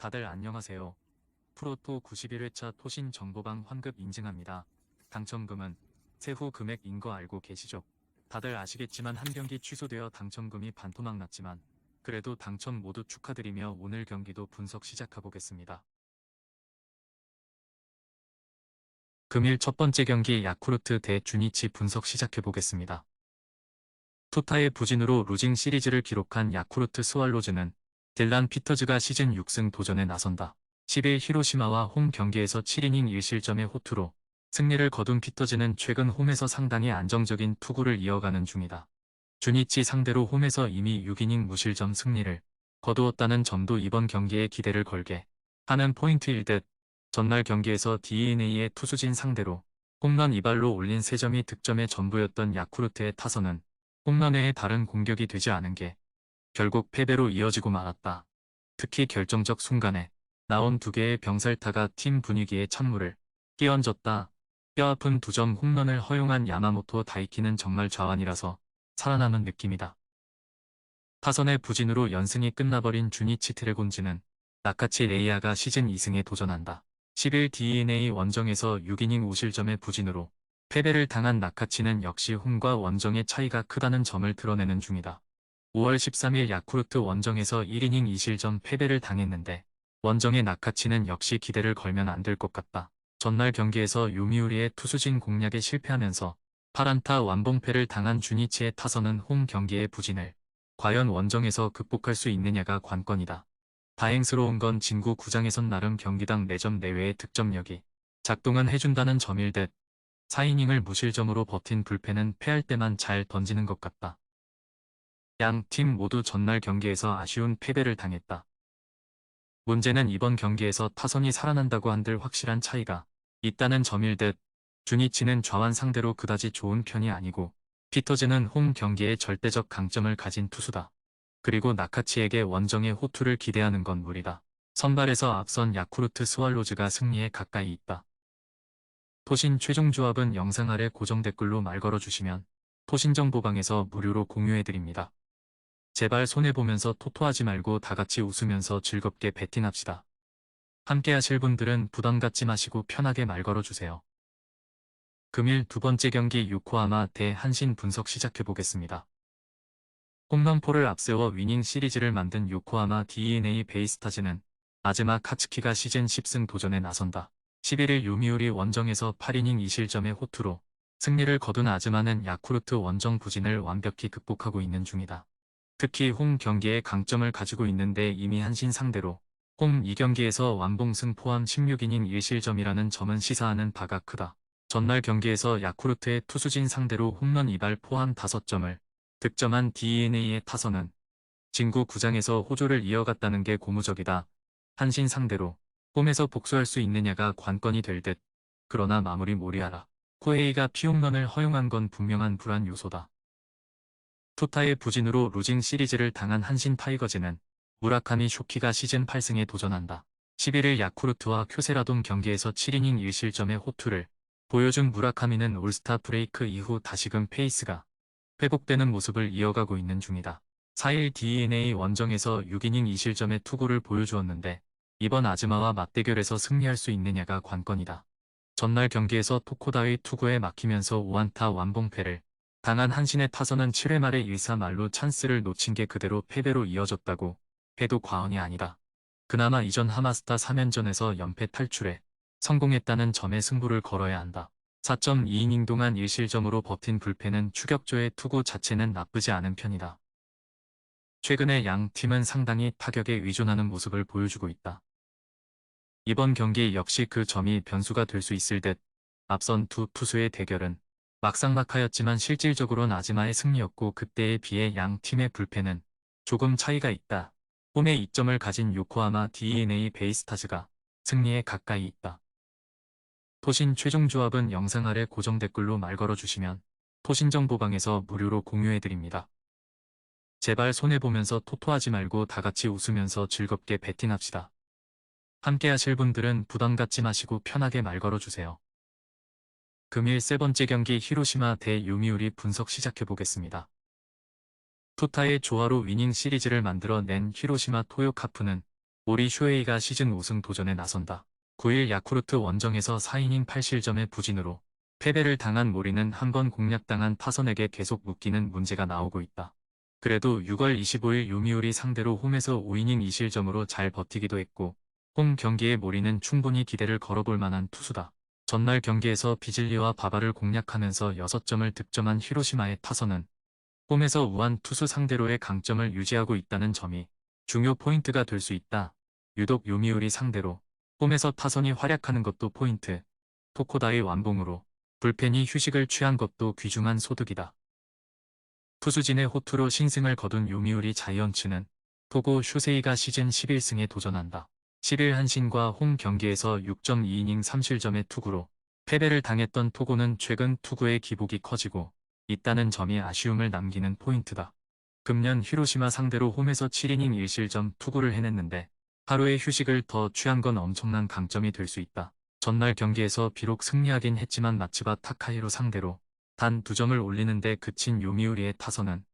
다들 안녕하세요. 프로토 91회차 토신 정보방 환급 인증합니다. 당첨금은 세후 금액인 거 알고 계시죠? 다들 아시겠지만 한 경기 취소되어 당첨금이 반토막 났지만 그래도 당첨 모두 축하드리며 오늘 경기도 분석 시작해보겠습니다. 금일 첫 번째 경기 야쿠르트 대 주니치 분석 시작해보겠습니다. 투타의 부진으로 루징 시리즈를 기록한 야쿠르트 스왈로즈는 딜란 피터즈가 시즌 6승 도전에 나선다. 10일 히로시마와 홈 경기에서 7이닝 1실점의 호투로 승리를 거둔 피터즈는 최근 홈에서 상당히 안정적인 투구를 이어가는 중이다. 주니치 상대로 홈에서 이미 6이닝 무실점 승리를 거두었다는 점도 이번 경기에 기대를 걸게 하는 포인트일 듯 전날 경기에서 DNA의 투수진 상대로 홈런 이발로 올린 3점이 득점의 전부였던 야쿠르트의 타선은 홈런 외에 다른 공격이 되지 않은 게 결국 패배로 이어지고 말았다. 특히 결정적 순간에 나온 두 개의 병살타가 팀 분위기에 찬물을 끼얹었다. 뼈아픈 두 점 홈런을 허용한 야마모토 다이키는 정말 좌완이라서 살아남은 느낌이다. 타선의 부진으로 연승이 끝나버린 주니치 드래곤즈는 나카치 레이아가 시즌 2승에 도전한다. 10일 DNA 원정에서 6이닝 5실점의 부진으로 패배를 당한 나카치는 역시 홈과 원정의 차이가 크다는 점을 드러내는 중이다. 5월 13일 야쿠르트 원정에서 1이닝 2실점 패배를 당했는데 원정의 나카치는 역시 기대를 걸면 안 될 것 같다. 전날 경기에서 요미우리의 투수진 공략에 실패하면서 파란타 완봉패를 당한 주니치의 타선은 홈 경기의 부진을 과연 원정에서 극복할 수 있느냐가 관건이다. 다행스러운 건 진구 구장에선 나름 경기당 4점 내외의 득점력이 작동은 해준다는 점일 듯 4이닝을 무실점으로 버틴 불펜은 패할 때만 잘 던지는 것 같다. 양 팀 모두 전날 경기에서 아쉬운 패배를 당했다. 문제는 이번 경기에서 타선이 살아난다고 한들 확실한 차이가 있다는 점일 듯 주니치는 좌완 상대로 그다지 좋은 편이 아니고 피터즈는 홈 경기에 절대적 강점을 가진 투수다. 그리고 나카치에게 원정의 호투를 기대하는 건 무리다. 선발에서 앞선 야쿠르트 스왈로즈가 승리에 가까이 있다. 토신 최종 조합은 영상 아래 고정 댓글로 말 걸어주시면 토신 정보방에서 무료로 공유해드립니다. 제발 손해보면서 토토하지 말고 다같이 웃으면서 즐겁게 베팅합시다. 함께 하실 분들은 부담 갖지 마시고 편하게 말 걸어주세요. 금일 두 번째 경기 요코하마 대 한신 분석 시작해보겠습니다. 홈런포를 앞세워 위닝 시리즈를 만든 요코하마 DNA 베이스타즈는 아즈마 카츠키가 시즌 10승 도전에 나선다. 11일 요미우리 원정에서 8이닝 2실점의 호투로 승리를 거둔 아즈마는 야쿠르트 원정 부진을 완벽히 극복하고 있는 중이다. 특히 홈 경기에 강점을 가지고 있는데 이미 한신 상대로 홈 2경기에서 완봉승 포함 16이닝 1실점이라는 점은 시사하는 바가 크다. 전날 경기에서 야쿠르트의 투수진 상대로 홈런 2발 포함 5점을 득점한 DNA의 타선은 진구 구장에서 호조를 이어갔다는 게 고무적이다. 한신 상대로 홈에서 복수할 수 있느냐가 관건이 될 듯. 그러나 마무리 모리하라. 코에이가 피홈런을 허용한 건 분명한 불안 요소다. 투타의 부진으로 루징 시리즈를 당한 한신 타이거즈는 무라카미 쇼키가 시즌 8승에 도전한다. 11일 야쿠르트와 쿄세라돔 경기에서 7이닝 1실점의 호투를 보여준 무라카미는 올스타 브레이크 이후 다시금 페이스가 회복되는 모습을 이어가고 있는 중이다. 4일 DNA 원정에서 6이닝 2실점의 투구를 보여주었는데 이번 아즈마와 맞대결에서 승리할 수 있느냐가 관건이다. 전날 경기에서 토코다의 투구에 막히면서 5안타 완봉패를 당한 한신의 타선은 7회 말에 1사 말로 찬스를 놓친 게 그대로 패배로 이어졌다고 해도 과언이 아니다. 그나마 이전 하마스타 3연전에서 연패 탈출에 성공했다는 점에 승부를 걸어야 한다. 4.2이닝 동안 1실점으로 버틴 불펜은 추격조의 투구 자체는 나쁘지 않은 편이다. 최근에 양 팀은 상당히 타격에 의존하는 모습을 보여주고 있다. 이번 경기 역시 그 점이 변수가 될 수 있을 듯 앞선 두 투수의 대결은 막상막하였지만 실질적으로는 아즈마의 승리였고 그때에 비해 양 팀의 불펜은 조금 차이가 있다. 홈에 이점을 가진 요코하마 DNA 베이스타즈가 승리에 가까이 있다. 토신 최종 조합은 영상 아래 고정 댓글로 말 걸어주시면 토신 정보방에서 무료로 공유해드립니다. 제발 손해보면서 토토하지 말고 다같이 웃으면서 즐겁게 베팅합시다. 함께 하실 분들은 부담 갖지 마시고 편하게 말 걸어주세요. 금일 세 번째 경기 히로시마 대 요미우리 분석 시작해보겠습니다. 투타의 조화로 위닝 시리즈를 만들어 낸 히로시마 토요카프는 오리 쇼헤이가 시즌 우승 도전에 나선다. 9일 야쿠르트 원정에서 4이닝 8실점의 부진으로 패배를 당한 모리는 한 번 공략당한 타선에게 계속 묶이는 문제가 나오고 있다. 그래도 6월 25일 요미우리 상대로 홈에서 5이닝 2실점으로 잘 버티기도 했고 홈 경기에 모리는 충분히 기대를 걸어볼 만한 투수다. 전날 경기에서 비질리와 바바를 공략하면서 6점을 득점한 히로시마의 타선은 홈에서 우한 투수 상대로의 강점을 유지하고 있다는 점이 중요 포인트가 될 수 있다. 유독 요미우리 상대로 홈에서 타선이 활약하는 것도 포인트. 토코다의 완봉으로 불펜이 휴식을 취한 것도 귀중한 소득이다. 투수진의 호투로 신승을 거둔 요미우리 자이언츠는 토고 슈세이가 시즌 11승에 도전한다. 10일 한신과 홈 경기에서 6.2이닝 3실점의 투구로 패배를 당했던 토고는 최근 투구의 기복이 커지고 있다는 점이 아쉬움을 남기는 포인트다. 금년 히로시마 상대로 홈에서 7이닝 1실점 투구를 해냈는데 하루의 휴식을 더 취한 건 엄청난 강점이 될 수 있다. 전날 경기에서 비록 승리하긴 했지만 마츠바 타카히로 상대로 단 두 점을 올리는데 그친 요미우리의 타선은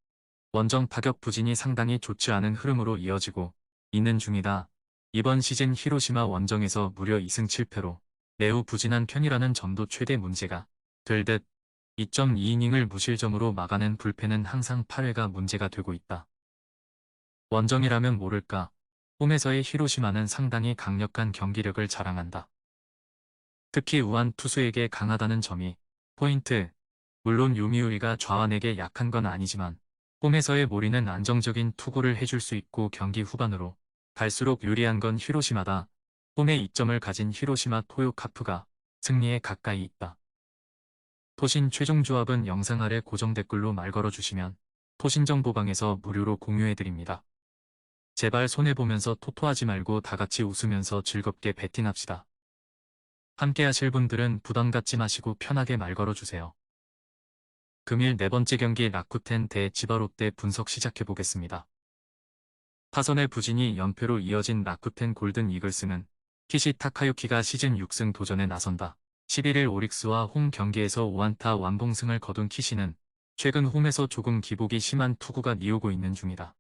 원정 타격 부진이 상당히 좋지 않은 흐름으로 이어지고 있는 중이다. 이번 시즌 히로시마 원정에서 무려 2승 7패로 매우 부진한 편이라는 점도 최대 문제가 될 듯 2.2이닝을 무실점으로 막아낸 불펜은 항상 8회가 문제가 되고 있다. 원정이라면 모를까 홈에서의 히로시마는 상당히 강력한 경기력을 자랑한다. 특히 우한 투수에게 강하다는 점이 포인트. 물론 요미우리가 좌완에게 약한 건 아니지만 홈에서의 모리는 안정적인 투구를 해줄 수 있고 경기 후반으로 갈수록 유리한 건 히로시마다. 홈에 이점을 가진 히로시마 토요카프가 승리에 가까이 있다. 토신 최종 조합은 영상 아래 고정 댓글로 말 걸어주시면 토신정보방에서 무료로 공유해드립니다. 제발 손해보면서 토토하지 말고 다같이 웃으면서 즐겁게 배팅합시다. 함께 하실 분들은 부담 갖지 마시고 편하게 말 걸어주세요. 금일 네 번째 경기 라쿠텐 대 지바롯데 분석 시작해보겠습니다. 타선의 부진이 연패로 이어진 라쿠텐 골든 이글스는 키시 타카유키가 시즌 6승 도전에 나선다. 11일 오릭스와 홈 경기에서 5안타 완봉승을 거둔 키시는 최근 홈에서 조금 기복이 심한 투구가 이오고 있는 중이다.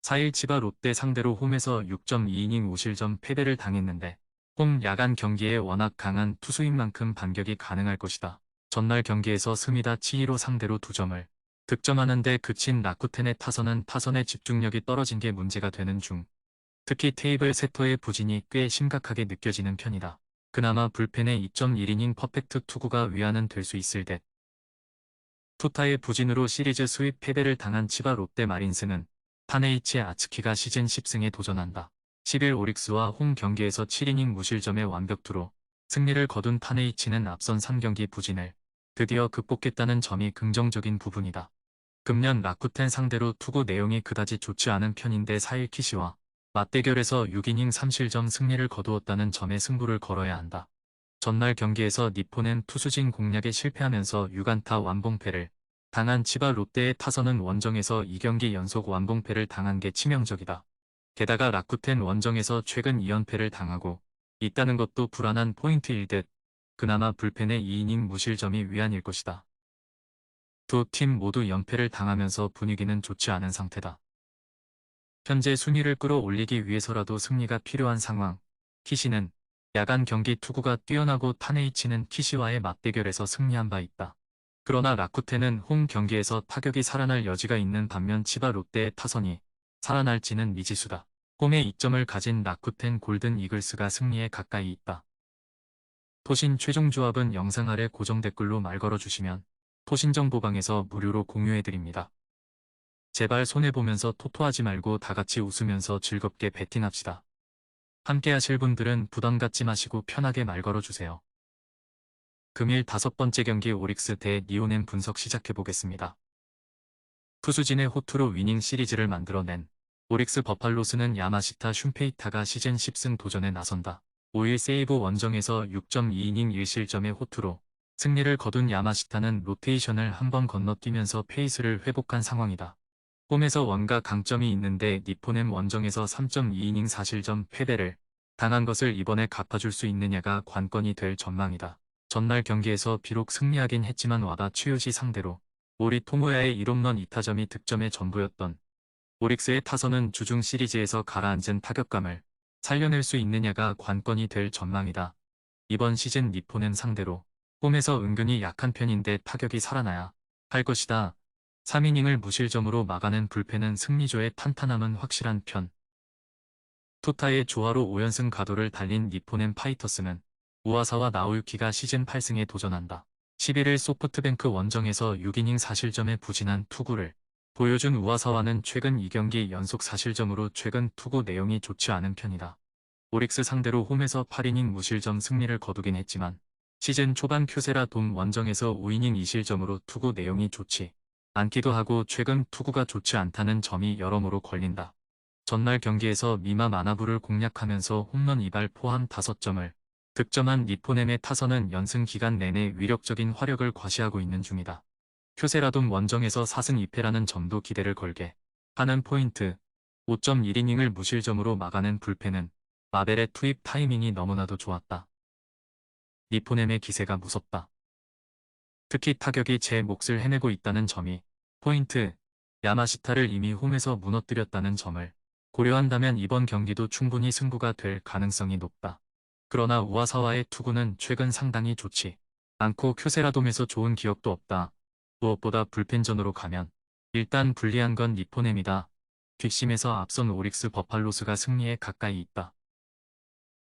4일 치바 롯데 상대로 홈에서 6.2이닝 5실점 패배를 당했는데 홈 야간 경기에 워낙 강한 투수인 만큼 반격이 가능할 것이다. 전날 경기에서 스미다 치히로 상대로 2점을 득점하는 데 그친 라쿠텐의 타선은 타선의 집중력이 떨어진 게 문제가 되는 중 특히 테이블 세터의 부진이 꽤 심각하게 느껴지는 편이다. 그나마 불펜의 2.1이닝 퍼펙트 투구가 위안은 될 수 있을 듯. 투타의 부진으로 시리즈 수입 패배를 당한 치바 롯데 마린스는 타네이치 아츠키가 시즌 10승에 도전한다. 11 오릭스와 홈 경기에서 7이닝 무실점의 완벽투로 승리를 거둔 타네이치는 앞선 3경기 부진을 드디어 극복했다는 점이 긍정적인 부분이다. 금년 라쿠텐 상대로 투구 내용이 그다지 좋지 않은 편인데 4일 키시와 맞대결에서 6이닝 3실점 승리를 거두었다는 점에 승부를 걸어야 한다. 전날 경기에서 니포는 투수진 공략에 실패하면서 6안타 완봉패를 당한 치바 롯데의 타선은 원정에서 2경기 연속 완봉패를 당한 게 치명적이다. 게다가 라쿠텐 원정에서 최근 2연패를 당하고 있다는 것도 불안한 포인트일 듯 그나마 불펜의 2이닝 무실점이 위안일 것이다. 두 팀 모두 연패를 당하면서 분위기는 좋지 않은 상태다. 현재 순위를 끌어올리기 위해서라도 승리가 필요한 상황. 키시는 야간 경기 투구가 뛰어나고 타네이치는 키시와의 맞대결에서 승리한 바 있다. 그러나 라쿠텐은 홈 경기에서 타격이 살아날 여지가 있는 반면 치바 롯데의 타선이 살아날지는 미지수다. 홈에 이점을 가진 라쿠텐 골든 이글스가 승리에 가까이 있다. 토신 최종 조합은 영상 아래 고정 댓글로 말 걸어주시면 토신정보방에서 무료로 공유해드립니다. 제발 손해보면서 토토하지 말고 다같이 웃으면서 즐겁게 배팅합시다. 함께 하실 분들은 부담 갖지 마시고 편하게 말 걸어주세요. 금일 다섯 번째 경기 오릭스 대 니오넨 분석 시작해보겠습니다. 투수진의 호투로 위닝 시리즈를 만들어낸 오릭스 버팔로스는 야마시타 슌페이타가 시즌 10승 도전에 나선다. 5일 세이브 원정에서 6.2이닝 1실점의 호투로 승리를 거둔 야마시타는 로테이션을 한번 건너뛰면서 페이스를 회복한 상황이다. 홈에서 원가 강점이 있는데 니포넴 원정에서 3.2이닝 4실점 패배를 당한 것을 이번에 갚아줄 수 있느냐가 관건이 될 전망이다. 전날 경기에서 비록 승리하긴 했지만 와다 추요시 상대로 오리 토모야의 1홈런 2타점이 득점의 전부였던 오릭스의 타선은 주중 시리즈에서 가라앉은 타격감을 살려낼 수 있느냐가 관건이 될 전망이다. 이번 시즌 니포는 상대로 홈에서 은근히 약한 편인데 타격이 살아나야 할 것이다. 3이닝을 무실점으로 막아낸 불펜은 승리조의 탄탄함은 확실한 편. 투타의 조화로 5연승 가도를 달린 니포넨 파이터스는 우아사와 나우유키가 시즌 8승에 도전한다. 11일 소프트뱅크 원정에서 6이닝 4실점에 부진한 투구를 보여준 우아사와는 최근 2경기 연속 4실점으로 최근 투구 내용이 좋지 않은 편이다. 오릭스 상대로 홈에서 8이닝 무실점 승리를 거두긴 했지만 시즌 초반 큐세라 돔 원정에서 5이닝 2실점으로 투구 내용이 좋지 않기도 하고 최근 투구가 좋지 않다는 점이 여러모로 걸린다. 전날 경기에서 미마 마나부를 공략하면서 홈런 2발 포함 5점을 득점한 니포넴의 타선은 연승 기간 내내 위력적인 화력을 과시하고 있는 중이다. 큐세라돔 원정에서 4승 2패라는 점도 기대를 걸게 하는 포인트 5.1이닝을 무실점으로 막아낸 불펜은 마벨의 투입 타이밍이 너무나도 좋았다. 니포넴의 기세가 무섭다. 특히 타격이 제 몫을 해내고 있다는 점이 포인트 야마시타를 이미 홈에서 무너뜨렸다는 점을 고려한다면 이번 경기도 충분히 승부가 될 가능성이 높다. 그러나 우아사와의 투구는 최근 상당히 좋지 않고 큐세라돔에서 좋은 기억도 없다. 무엇보다 불펜전으로 가면 일단 불리한 건 니포넴이다. 뒷심에서 앞선 오릭스 버팔로스가 승리에 가까이 있다.